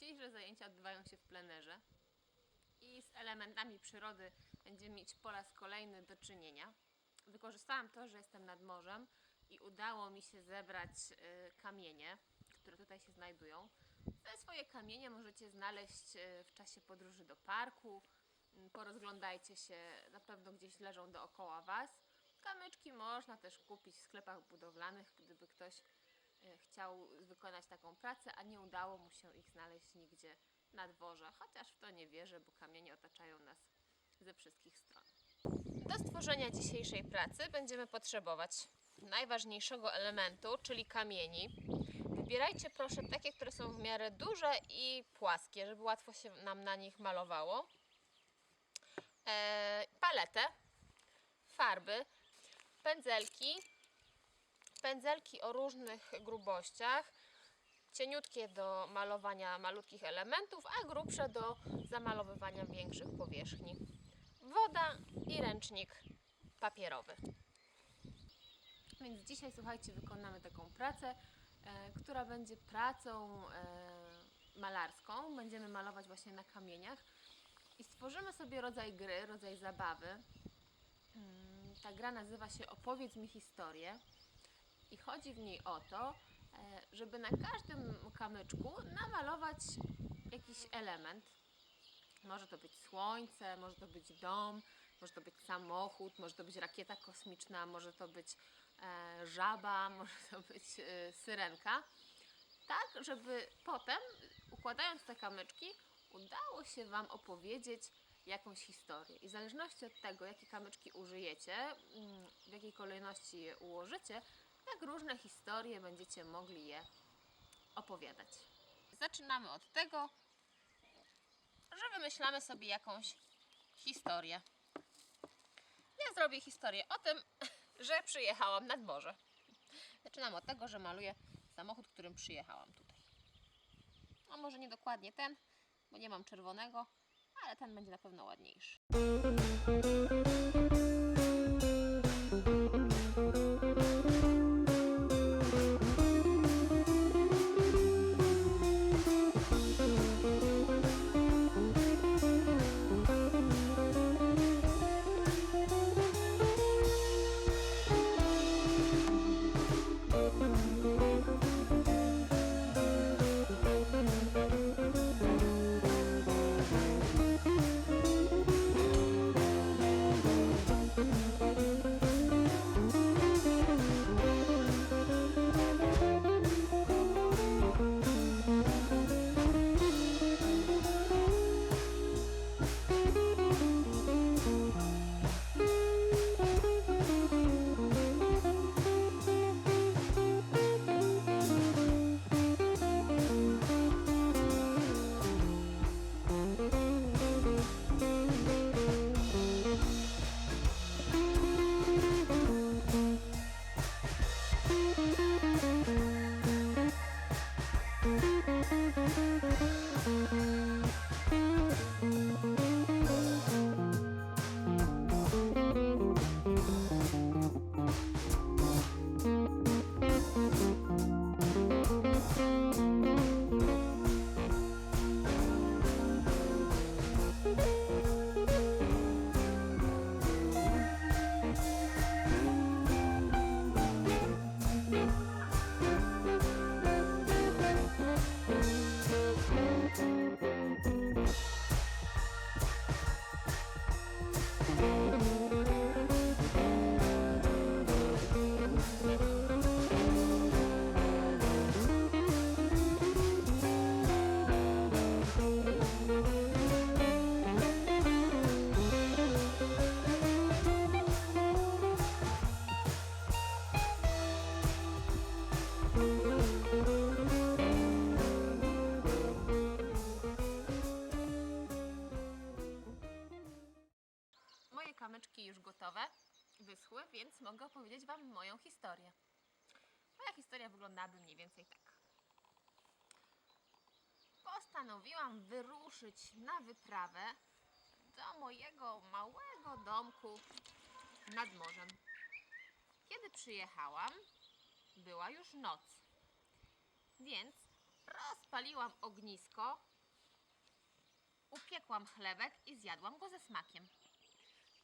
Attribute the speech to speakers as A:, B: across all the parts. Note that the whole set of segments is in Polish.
A: Dzisiejsze zajęcia odbywają się w plenerze i z elementami przyrody będziemy mieć po raz kolejny do czynienia. Wykorzystałam to, że jestem nad morzem i udało mi się zebrać y, kamienie, które tutaj się znajdują. Te swoje kamienie możecie znaleźć y, w czasie podróży do parku. Mm, Porozglądajcie się, na pewno gdzieś leżą dookoła Was. Kamyczki można też kupić w sklepach budowlanych, gdyby ktoś chciał wykonać taką pracę, a nie udało mu się ich znaleźć nigdzie na dworze, chociaż w to nie wierzę, bo kamienie otaczają nas ze wszystkich stron. Do stworzenia dzisiejszej pracy będziemy potrzebować najważniejszego elementu, czyli kamieni. Wybierajcie proszę takie, które są w miarę duże i płaskie, żeby łatwo się nam na nich malowało. E, paletę, farby, pędzelki, pędzelki o różnych grubościach, cieniutkie do malowania malutkich elementów, a grubsze do zamalowywania większych powierzchni. Woda i ręcznik papierowy. Więc dzisiaj, słuchajcie, wykonamy taką pracę, e, która będzie pracą e, malarską. Będziemy malować właśnie na kamieniach i stworzymy sobie rodzaj gry, rodzaj zabawy. Mm, Ta gra nazywa się Opowiedz mi historię i chodzi w niej o to, e, żeby na każdym kamyczku namalować jakiś element. Może to być słońce, może to być dom, może to być samochód, może to być rakieta kosmiczna, może to być e, żaba, może to być e, syrenka. Tak, żeby potem, układając te kamyczki, udało się Wam opowiedzieć jakąś historię. I w zależności od tego, jakie kamyczki użyjecie, mm, w jakiej kolejności je ułożycie, tak różne historie będziecie mogli je opowiadać. Zaczynamy od tego, że wymyślamy sobie jakąś historię. Ja zrobię historię o tym, że przyjechałam nad morze. Zaczynam od tego, że maluję samochód, którym przyjechałam tutaj. A może nie dokładnie ten, bo nie mam czerwonego, ale ten będzie na pewno ładniejszy. Kamyczki już gotowe, wyschły, więc mogę opowiedzieć Wam moją historię. Moja historia wyglądałaby mniej więcej tak. Postanowiłam wyruszyć na wyprawę do mojego małego domku nad morzem. Kiedy przyjechałam, była już noc, więc rozpaliłam ognisko upiekłam chlebek i zjadłam go ze smakiem.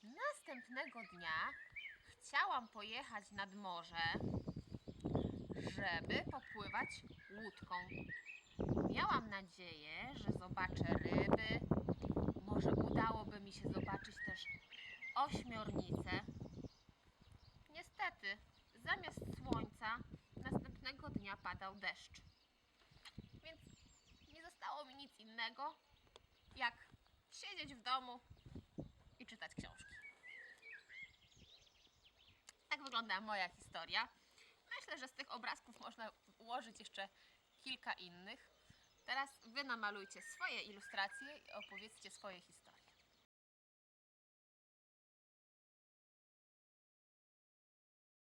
A: Następnego dnia chciałam pojechać nad morze, żeby popływać łódką. Miałam nadzieję, że zobaczę ryby, może udałoby mi się zobaczyć też ośmiornicę. Niestety, zamiast słońca następnego dnia padał deszcz. Więc nie zostało mi nic innego, jak siedzieć w domu i czytać książki. Tak wygląda moja historia. Myślę, że z tych obrazków można ułożyć jeszcze kilka innych. Teraz wy namalujcie swoje ilustracje i opowiedzcie swoje historie.